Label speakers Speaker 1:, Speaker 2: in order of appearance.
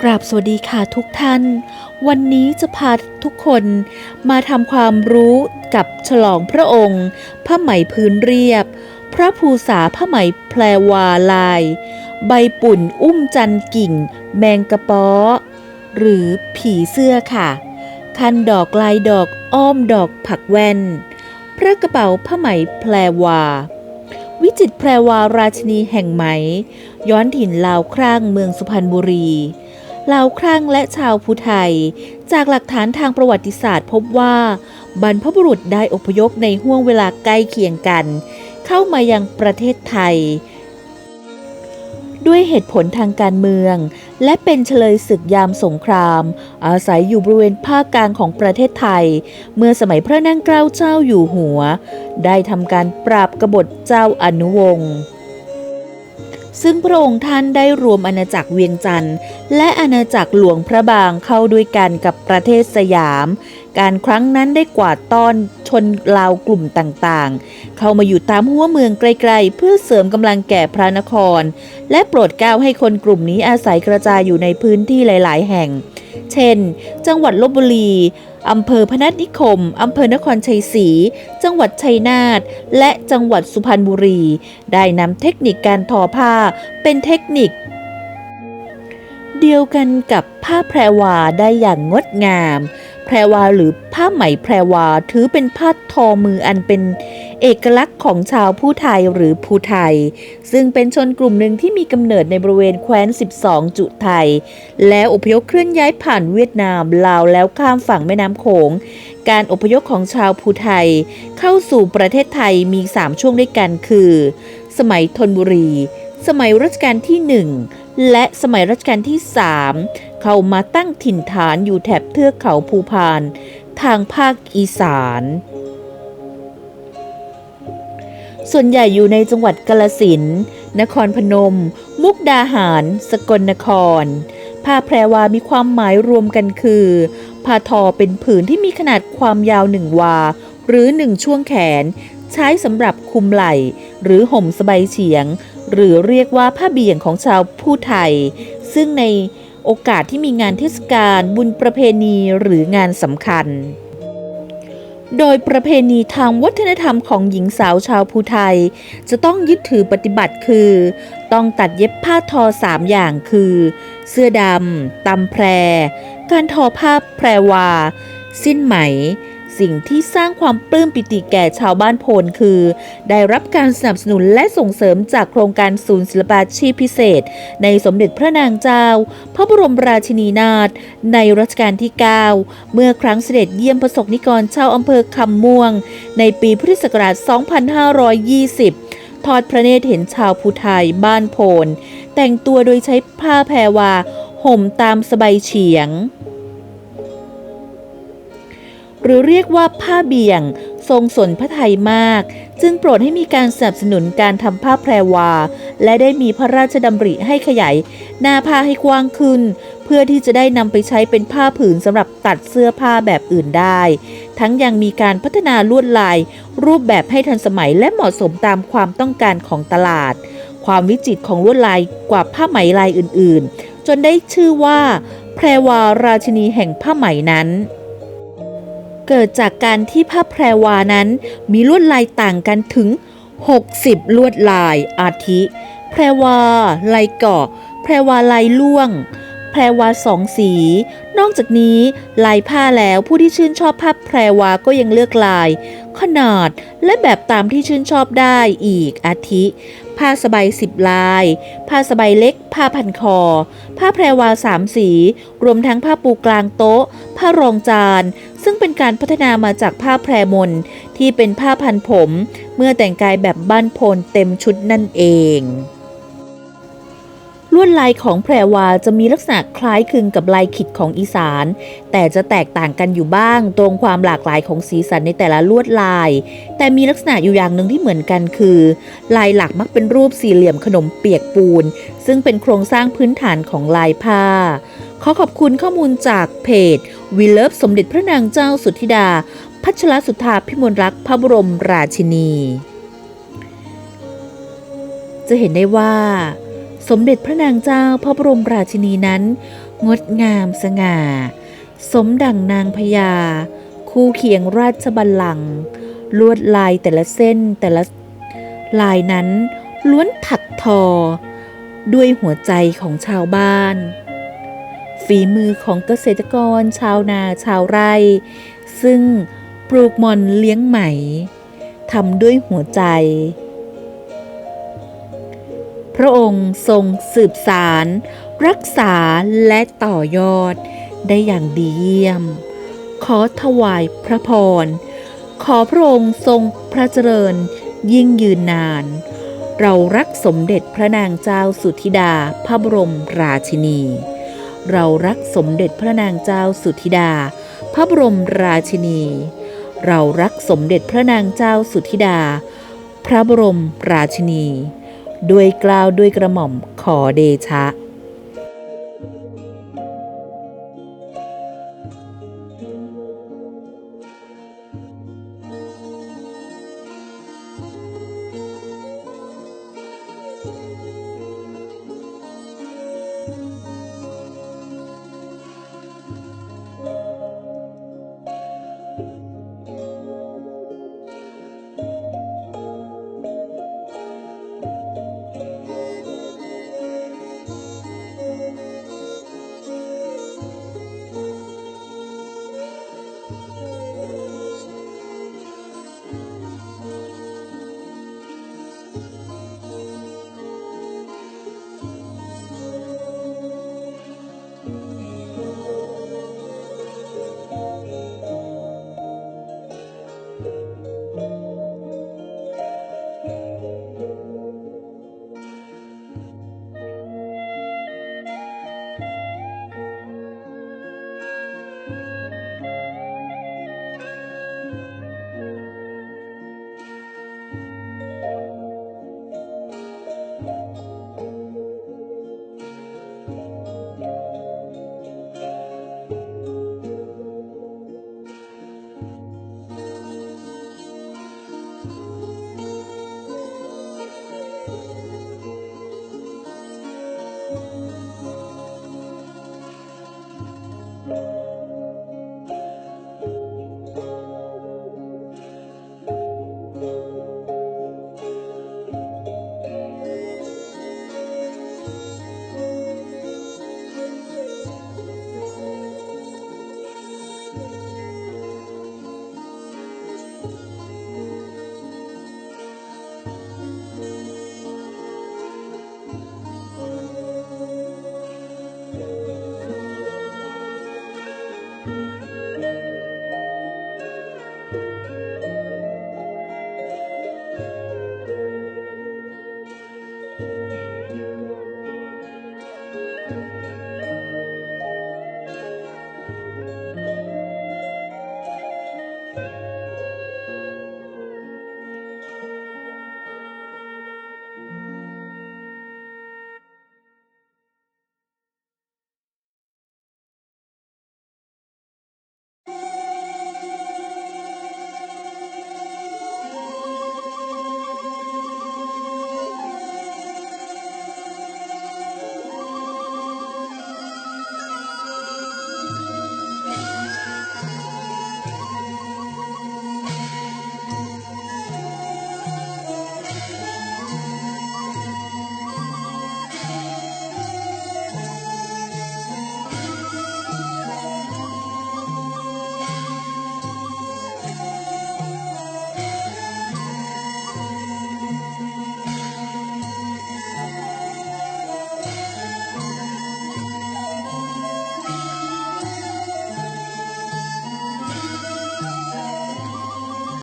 Speaker 1: กราบสวัสดีค่ะทุกท่าน วันนี้จะพาทุกคนมาทำความรู้กับฉลองพระองค์ผ้าไหมพื้นเรียบ พระภูษาผ้าไหมแพรวาลาย ใบปุ่นอุ้มจันกิ่ง แมงกระป๋อ หรือผีเสื้อค่ะ คันดอกลายดอกอ้อมดอกผักแว่น พระกระเป๋าผ้าไหมแพรวาวิจิตรแพรวาราชินีแห่งไหม ย้อนถิ่นลาวครั่งเมืองสุพรรณบุรี ลาวครั่งและชาวภูไทย จากหลักฐานทางประวัติศาสตร์พบว่า บรรพบุรุษได้อพยพในห่วงเวลาใกล้เคียงกัน เข้ามายังประเทศไทย ด้วยเหตุผลทางการเมือง และเป็นเฉลยศึกยามสงคราม อาศัยอยู่บริเวณภาคกลางของประเทศไทย เมื่อสมัยพระนั่งเกล้าเจ้าอยู่หัว ได้ทำการปราบกบฏเจ้าอนุวงศ์ ซึ่งพระองค์ท่านได้รวมอาณาจักรเวียงจันทร์และอาณาจักรหลวงพระบางเข้าด้วยกันกับประเทศสยาม การครั้งนั้นได้กวาดต้อนชนลาวกลุ่มต่างๆ เข้ามาอยู่ตามหัวเมืองไกลๆ เพื่อเสริมกำลังแก่พระนคร และโปรดเกล้าให้คนกลุ่มนี้อาศัยกระจายอยู่ในพื้นที่หลาย ๆ แห่ง เช่น จังหวัดลบบุรี อำเภอพนัสนิคม อำเภอนครชัยศรี จังหวัดชัยนาท และจังหวัดสุพรรณบุรี ได้นำเทคนิคการทอผ้าเป็นเทคนิค เดียวกันกับผ้าแพรวาได้อย่างงดงาม แพรวาหรือผ้าไหมแพรวาถือเป็นผ้าทอมืออันเป็น เอกลักษณ์ของชาวผู้ไทยหรือภูไทย ซึ่งเป็นชนกลุ่มหนึ่งที่มีกำเนิดในบริเวณแคว้น 12 จุไทย แล้วอพยพเคลื่อนย้ายผ่านเวียดนาม ลาวแล้วข้ามฝั่งแม่น้ำโขง การอพยพของชาวภูไทย เข้าสู่ประเทศไทยมี 3 ช่วงด้วยกันคือ สมัยธนบุรี สมัยรัชกาลที่ 1และสมัยรัชกาลที่ 3 เข้ามาตั้งถิ่นฐานอยู่แถบเทือกเขาภูพาน ทางภาคอีสาน ส่วนใหญ่อยู่ในจังหวัดกาลสินนครพนม มุกดาหาร สกลนคร ผ้าแพรวามีความหมายรวมกันคือผ้าทอเป็นผืนที่มีขนาดความยาวหนึ่งวา หรือหนึ่งช่วงแขน ใช้สำหรับคุมไหล่ หรือห่มสบายเฉียง หรือเรียกว่าผ้าเบี่ยงของชาวผู้ไทย ซึ่งในโอกาสที่มีงานเทศกาลบุญประเพณีหรืองานสำคัญ โดยประเพณีทางวัฒนธรรมของหญิงสาวชาวภูไทย จะต้องยึดถือปฏิบัติคือ ต้องตัดเย็บผ้าทอสามอย่างคือ เสื้อดำตำแพร การทอผ้าแพรวา สิ้นไหม สิ่งที่สร้างความปลื้มปิติแก่ชาวบ้านโพนคือ ได้รับการสนับสนุนและส่งเสริมจากโครงการศูนย์ศิลปาชีพพิเศษ ในสมเด็จพระนางเจ้า พระบรมราชินีนาถในรัชกาลที่ 9 เมื่อครั้งเสด็จเยี่ยมประสบนิกรชาวอำเภอคำม่วง ในปีพุทธศักราช 2520ทอดพระเนตรเห็นชาวภูไทยบ้านโพน แต่งตัวโดยใช้ผ้าแพรวา ห่มตามสบายเฉียง หรือเรียกว่าผ้าเบี่ยง ทรงสนพระไทยมาก จึงโปรดให้มีการสนับสนุนการทำผ้าแพรวา และได้มีพระราชดำริให้ขยายหน้าผ้าให้กว้างขึ้น เพื่อที่จะได้นำไปใช้เป็นผ้าผืนสำหรับตัดเสื้อผ้าแบบอื่นได้ ทั้งยังมีการพัฒนาลวดลาย รูปแบบให้ทันสมัยและเหมาะสมตามความต้องการของตลาด ความวิจิตรของลวดลายกว่าผ้าไหมลายอื่น ๆ จนได้ชื่อว่าแพรวาราชินีแห่งผ้าไหมนั้น เกิดจากการที่ผ้าแพรวานั้นมีลวดลายต่างกันถึง 60 ลวดลายอาทิ แพรวาลายเกาะ แพรวาลายล่วง แพรวาสองสี นอกจากนี้ลายผ้าแล้วผู้ที่ชื่นชอบผ้าแพรวาก็ยังเลือกลาย ขนาด และแบบตามที่ชื่นชอบได้อีกอาทิ ผ้าสบายสิบลาย ผ้าสบายเล็ก ผ้าพันคอ ผ้าแพรวาสามสี รวมทั้งผ้าปูกลางโต๊ะ ผ้ารองจาน ซึ่งเป็นการพัฒนามาจากผ้าแพรมนที่เป็นผ้าพันผม เมื่อแต่งกายแบบบ้านโพนเต็มชุดนั่นเอง วดลายของแพรวาจะมีลักษณะคล้ายคลึงกับลายขิดของอีสาน แต่จะแตกต่างกันอยู่บ้าง ตรงความหลากหลายของสีสันในแต่ละลวดลาย แต่มีลักษณะอยู่อย่างหนึ่งที่เหมือนกันคือ ลายหลักมักเป็นรูปสี่เหลี่ยมขนมเปียกปูน ซึ่งเป็นโครงสร้างพื้นฐานของลายผ้า ขอขอบคุณข้อมูลจากเพจวีเลิฟสมเด็จพระนางเจ้าสุทธิดา พัชรสุธาพิมลรักษ์พระบรมราชินี จะเห็นได้ว่า สมเด็จพระนางเจ้าพระบรมราชินีนั้น งดงามสง่า สมดั่งนางพญา คู่เคียงราชบัลลังก์ลวดลายแต่ละเส้นแต่ละลายนั้น ล้วนถักทอ ด้วยหัวใจของชาวบ้าน ฝีมือของเกษตรกรชาวนาชาวไร่ ซึ่งปลูกหมอนเลี้ยงไหมทำด้วยหัวใจ พระองค์ทรงสืบสาร รักษาและต่อยอด ได้อย่างดีเยี่ยม ขอถวายพระพร ขอพระองค์ทรงพระเจริญยิ่งยืนนาน เรารักสมเด็จพระนางเจ้าสุธิดาพระบรมราชินี เรารักสมเด็จพระนางเจ้าสุธิดา พระบรมราชินี เรารักสมเด็จพระนางเจ้าสุธิดา พระบรมราชินี ด้วยกล้าวด้วยกระหม่อมขอเดชะ
Speaker 2: Thank you.